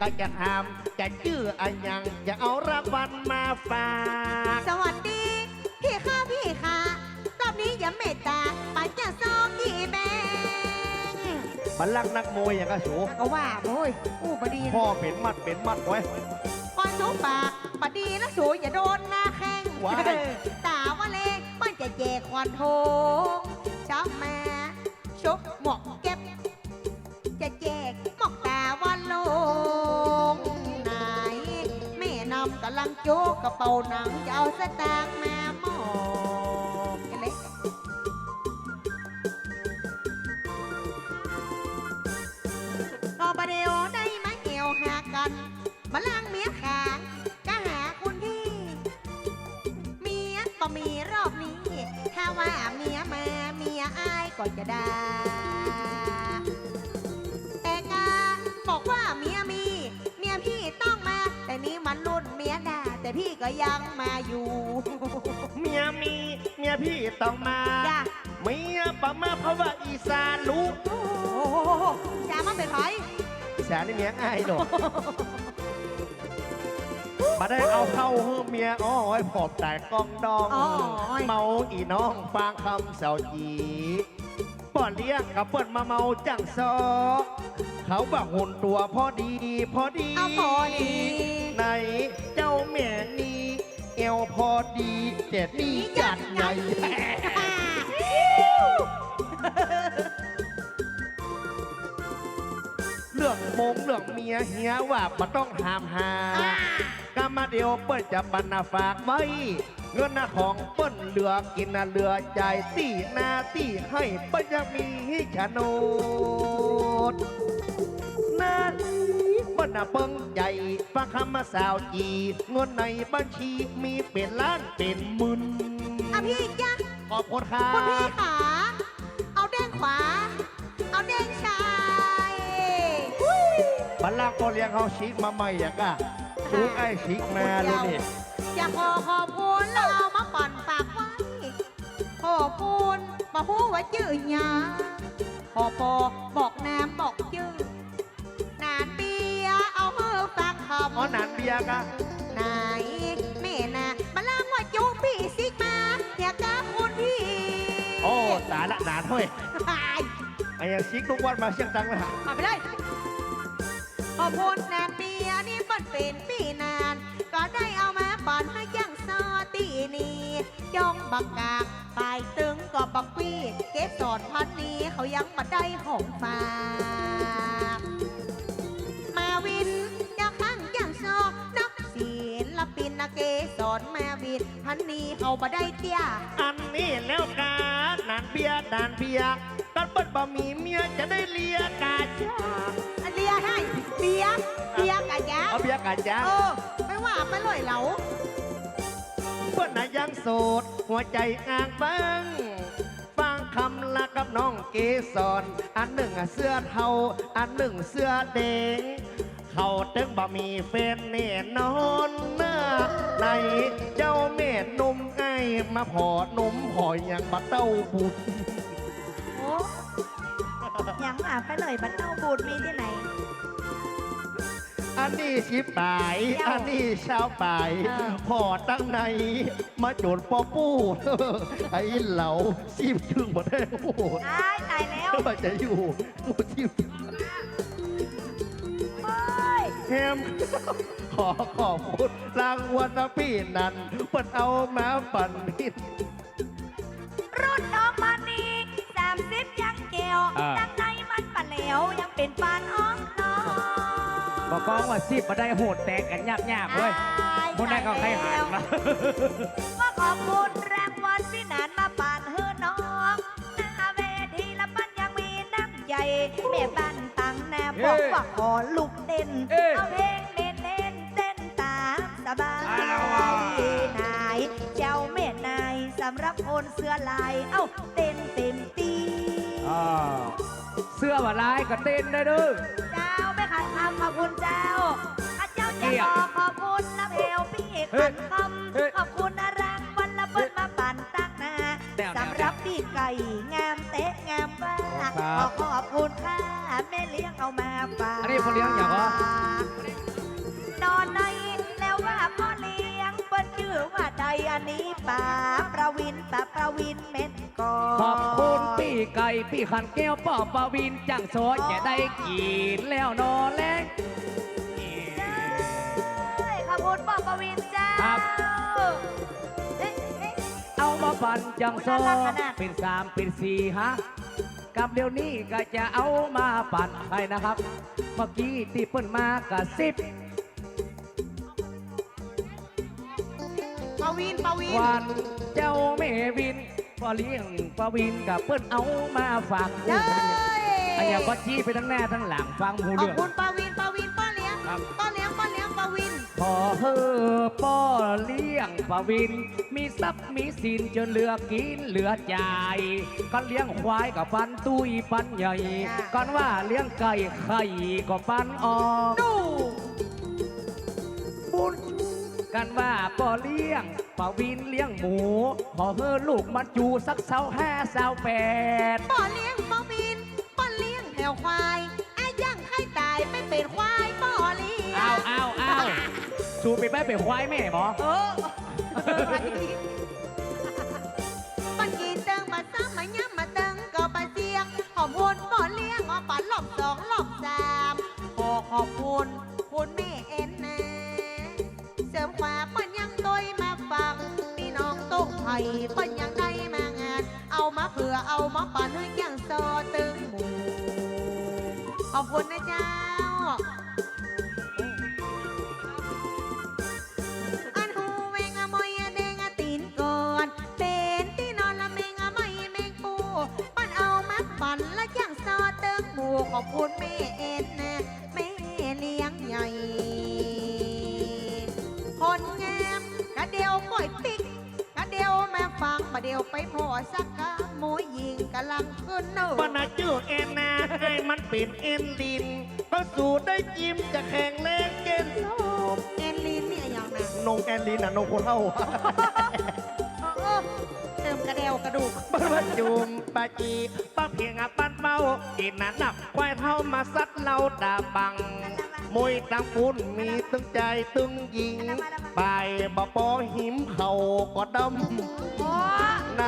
ก็จะทำจะชื่ออันยังจะเอารางวัลมาฝากสวัสดี พี่ค่ะพี่ค่ะรอบนี้อย่าเมตตาปัญจะซองกี่แบงบัลลังก์นักมวยอย่างกระสูก็ว่าโอ้ยอู้บดีพ่อเป็นมัดเป็นมัดไว้ก่อนสูปากบดีแล้วสูอย่าโดนหน้าแข้งว้ายตาว่าเลงมันจะแจกควันโทงช้อมาชกหมวก โจกกระเป๋าหนังจะเอาสตางค์มาหมอบกันเลยรอประเดี๋ยวได้มาเกี่ยวหากันมาล้างเมียขางก็หาคุณที่ เมียก็มีรอบนี้ ถ้าว่าเมียมาเมียอายก็จะได่ ก็ยังมาอยู่ เมียมีเมียพี่ต้องมาจ้ะ เมียประมาเพราะว่าอีสานรู้โอ้โหจะมาเป็นไผอีสานนี่เมียง่ายหนอกมาได้เอาเข้าเฮือเมียอ้อยผอบแต่กองดองอ๋อเมาอีน้องฟังคำเสาจี ป้อนเลี้ยงกับเปิ้นมาเมาจังซอเขาบักหุ่นตัวพอดี พอดี เอาพอดี ในเจ้าแม่นี้เอวพอดีเจ็ดนี้จัดใหญ่เรื่องมงเรื่องเมียเฮียว่ามันต้องหามหากามาเดียวเปิ้นจะบรรณาฝากไว้ เงินหน้าของเปิ้นเหลือกินน่ะเหลือใจายตี้หนาตี้ให้เปิ้นยังมีให้โฉนดหนานี้เปิ้นน่ะเปิ้งใจฟังคำมาสาวจีเงินในบัญชีมีเป็นล้านเป็นหมื่นอะพี่จ้ะขอบคุณครับคุณพี่ขาเอาเด้งขวา เอาเด้งซ้ายบัลลังก์ก็เลี้ยงเขาชิกมาใหม่อย่างก็ชูไอ้ชิกมาเลยนี่อยากขอขอบคุณ แล้วเอามาปั่นฝากไว้ขอบคุณมาพูว่าจื่อหยาขอปอบอกน้ำบอกจื่อนานเบียเอาเฮอฟังคำอ๋อหนานเบียร์กะไหนแม่นะมาล่างว่าจูพี่ซิกมาอยากกาคุณพี่โอ้ตายละหนานเฮ้ยตายไอ้ยังชิกทุกวันมาเชียงตังเลยฮะเอาไปเลยขอบคุณนานเบียนี่มันเป็นปีนาน ก็ได้เอา จองบักกากปลายตึงก็บักวีเก็บสอนพันนี้เขายังมาได้ของฝากมาวินยังข้างยังซอนักศิลปินนาเกสอนมาวินพันนี้เขามาได้เตี้ยอันนี้แล้วกาหนานเบียร์หนานเบียร์กันเปิดบะหมี่เมียจะได้เลียกาจ้าเลียให้เบียเบียกะยะเอาเบียกาจ้าเออไม่ว่าไปเลยเหลา เพื่อนน่ะยังโสด หัวใจอ่างบังฟังคำลากับน้องเกสรอันหนึ่งเสื้อเทาอันหนึ่งเสื้อแดงเขาตึงบะหมี่เฟนแน่นอนนะในเจ้าแม่นมไอมาพอนมพอยอย่างบะเต้าบุตรโอ้ยังอะไปเลยบัตเต้าบูดมีที่ไหน อันนี้ชิบปายเจ้าอันนี้ชาวปายเออพอตั้งใน มาโจดปอปู้ไอ้เหล่าซีบถึงหมดแล้วโอ้โหตายตายแล้วมาจะอยู่กูซีบเฮ้ยแฮมขอขอบคุณรางวัลพี่นันเปิดเอามาปั่นพินรุ่นน้องมานีสามสิบยังเกลียวอ่าดังในมันปะเหลวยังเป็นปานอ้องน้อง บอกกองว่าสิบมาได้โหดแตกกันยาบยาบๆเว้ยพวกนั้นก็ใครหายมาว่าขอบคุณรางวัลพี่นันมาปานเฮือน้องหน้าเวทีละมันยังมีน้ำใหญ่แม่บ้านตังแนบบอกว่าขอลูกเต้นเอ้ยเอาเพลงเน้นเน้นๆเต้นตามสบายเอาละว่ะนายเจ้าแม่นายสำหรับคนเสื้อลายเอ้าเต้นเต็มตีอ่าเสื้อว่าลายก็เต้นได้เด้อเจ้าไม่ ขันำขอบคุณเจ้าข้าเจ้าจะบอขอบคุณนะเพลพี่ขันคำขอบคุณนะรังวันละเบิดมาปั่นตั้งนาสำหรับพี่ไก่งามเตะงามบ้าขอขอบคุณค่ะแม่เลี้ยงเอามาฝากอันนี้คนเลี้ยงอย่างวะนอนในแล้วว่าพ่อเลี้ยงเปิ้นชื่อว่าใดอันนี้ป่าประวินป่าประวินเม็ดกออ ไก่พี่ขันแก้วป่อปาวินจังโซดอย่าได้กินแล้วนอนแรงเอ้ยขอบคุณป่าประวินจ้าครับ เอ๊ะเอ๊ะ เอามาปั่นจังโซน่ารักขนาด เป็นสามเป็นสี่ฮะกับเดี๋ยวนี้ก็จะเอามาปั่นให้นะครับ เมื่อกี้ที่เปิ้นมากระซิบประวินประวินวันเจ้าแม่วิน พอเลี้ยงปาวินกับเปิ้นเอามาฝากเด้ยอันนี้ก็จี้ไปทั้งหน้าทั้งหลังฟังหูขอบเรื่อง คุณประวินประวินป้าเลี้ยงครับ ป้าเลี้ยงป้าเลี้ยงประวิน พอเฮอป้อเลี้ยงปาวิน มีทรัพย์มีสินจนเหลือกินเหลือจ่าย ก็เลี้ยงควายกับปันตุ้ยปันใหญ่ก่อนว่าเลี้ยงไก่ไข่ก็ปันออก ดูบุญ กันว่าป้อเลี้ยงปาวินเลี้ยงหมูพอเฮอลูกมันจูสักเสาห้าเสาแปดป้าเลี้ยงประวินป้าเลี้ยงแถวควายไอ้ย่างให้ตายไม่เป็นควายป้าเลี้ยงอ้าวอ้าวอ้าวสูไปไปเป็นควายแม่บอเออปันกินเติงมาซ้ำมาย้ำมาเติงก็ปาเสียงขอบคุณป้าเลี้ยงอ๋อปันหลบสองหลบสามขอขอบคุณคุณ ผื่อเอามาปั่นให้ยังโซตึงหมูขอบคุณนะเจ้า อันหูเวงอะมอยอะแดงอะตีนก่อน เป็นที่นอนละเมงอะไม่เมงปูปันเอามาปั่นและยังโซตึงหมูขอบคุณแม่เอ็นนะแม่เลี้ยงใหญ่ คนงาม ประเดียวไปพอสักกะมวยยิงกำลังขึ้นเนอปนาจืดเอ็นนาให้มันเป็นเอ็นดินก็สูดได้จิ้มจะแข็งแรงเกณฑ์สอบแอนลีนนี่อะไรอย่างนะนงแอนลินน่ะนงโคเท่าเออเออเติมกระเดียวกระดูกบ้านจุมปาจีป้าเพียงอะปั้นเมากินน่ะนับควายเท่ามาซัดเราดาบัง มวยตังปุนมีตึงใจตึงยิง ไปบ่ปอหิมเข่าก็ดโอ้ำใน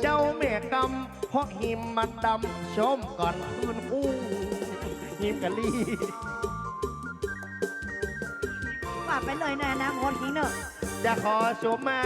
เจ้าแม่กำเพราะหิมมันดำชมก่อนคืนอู้หิมกะลี่ว่าไปเลยนะนะโมดทิ้งเนอะจะขอชมมา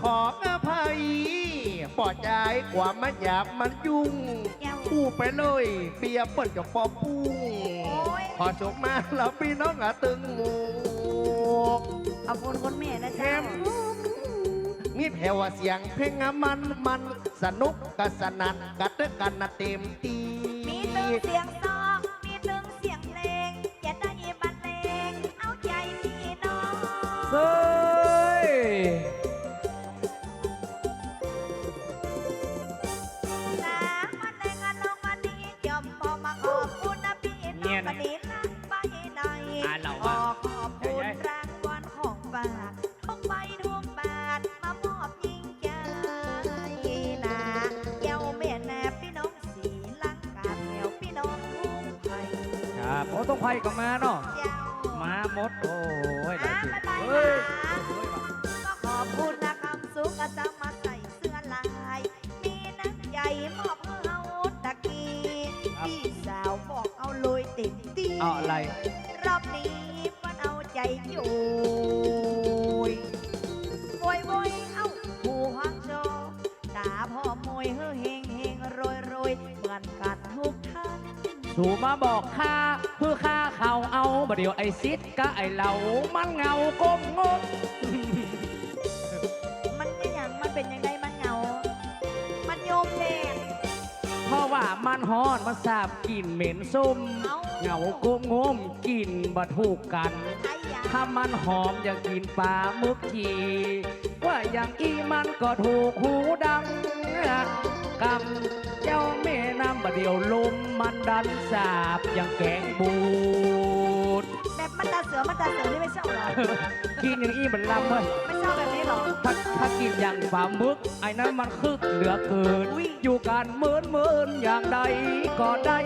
ขออภัยปลอดใจกว่ามันหยาบมันยุ่งแก้วพูดไปเลยเปียเปิดกับปอปุ้ง ยขอชมมาแล้วพี่น้องอะตึงหมูขอบคุณคุณแม่นะแถจ๊ะมมีแผ่วเสียงเพลงอะมันมันสนุกกะสนันกะเตะกันนะเต็มตี มีตึงเสียงซอ ต้องไพ่กับมาเนาะมาหมดโอ้ยได้สิบ๊ายบายเฮ้ยนะก็ขอบคุณนะคำสุขก็จะมาใส่เสื้อลาย มีนักใหญ่มอบเฮาตะกี้พี่สาวบอกเอาเลยต็มที่เอาอะไร รอบนี้มันเอาใจอยู่โวยโวยเอ้าผู้ฮังโจตาพ่อมวยเฮเฮงเฮงโรยโรยเหมือนกันทุกท่านสู่มาบอกข้า เพื่อข้าเขาเอาบ่เดียวไอ้ซิดก็ไอ้เหล่ามันเงาก้มงมมันก็อย่างมันเป็นยังไงมันเหงา มันโยมแดง เพราะว่ามันฮอนมันสาบกลิ่นเหม็นส้มเอ้าเงาก้มงมกลิ่นบ่ถูกกัน ไอ้ยาถ้ามันหอมอยากกินปลาหมึกจีว่าอย่างอีมันก็ถูกหูดังกำ เดียวลมมันดันสาบอย่างแกงบูดแบบมันตาเสือมันตาเสือนี่ไม่ชอบเหรอกินอย่างอีมันลำเว้ยไม่ชอบแบบนี้เหรอถ้าถ้ากินอย่างปลาหมึก ไอ้นั้นมันคึกเหลือเกินอุ๊ยอยู่กันเหมือนเหมือนอย่างใดก็ได้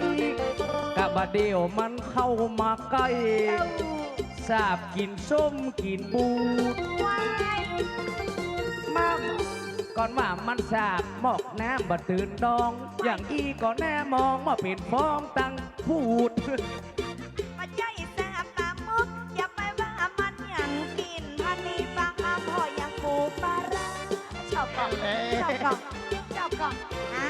กะบะเดียวมันเข้ามาใกล้เอ้าสสาบกินส้มกินบูดว้ายมา ก่อนว่ามันสาบหมอกน้ำบ่ตื่นดอง อย่างอีก็แน่มองมาเป็นฟองตังพูดมาใจแสบตามุกอย่าไปว่ามันยังกินพันนี้ฟังมาพอยังปูปลาร้าชอบก่อนชอบก่อนชอบก่อนฮะ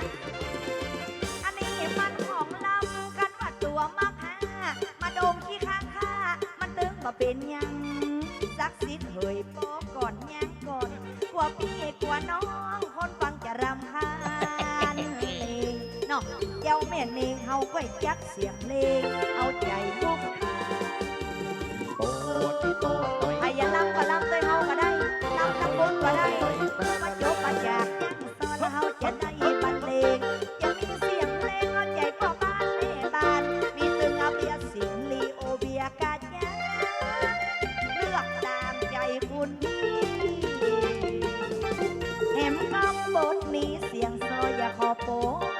เนงเฮาก็จักเสียงเพลง เอาใจมุกโตที่โตต่อยใครอย่าลำก็ลำด้วยเฮาก็ได้ลำน้ำบุญก็ได้มาจบมาจากยังซอนเฮาจะได้บรรเลงยังมีเสียงเพลงเอาใจพ่อบ้านแม่บ้าน มีตึงเอาเบียร์สิงลีโอเบียร์กาญญาเลือกตามใจคุณพี่แหมคำบทนี้เสียงโซอย่าขอโปว่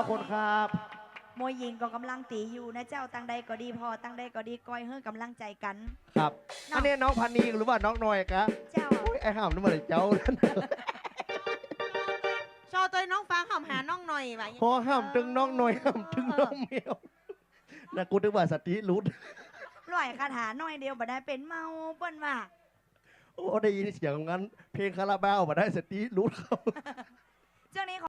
อบพระคุณครับมวยหญิงก็กำลังตีอยู่นะเจ้าตั้งใดก็ดีพอตั้งใดก็ดีก้อยเฮ้อกำลังใจกัน ครับเนาะอันนี้น้องพันนีหรือว่าน้องหน่อยกะเจ้าโอ้ยไอ้ห่ามนี่มันเจ้าโชว์ตัวน้องฟ้าหอมหาน้องหน่อยว่ะพอห้ามตึงน้องหน่อยห้ามตึงน้องเมียวนะกูนึกว่าสติหลุดปล่อยคาถาหน่อยเดียวบ่ได้เป็นเมาเปิ้นว่าโอ้ได้ยินเสียงงั้น เพลงคาราบาวมาได้สติหลุดเขา เจ้านี้ขอ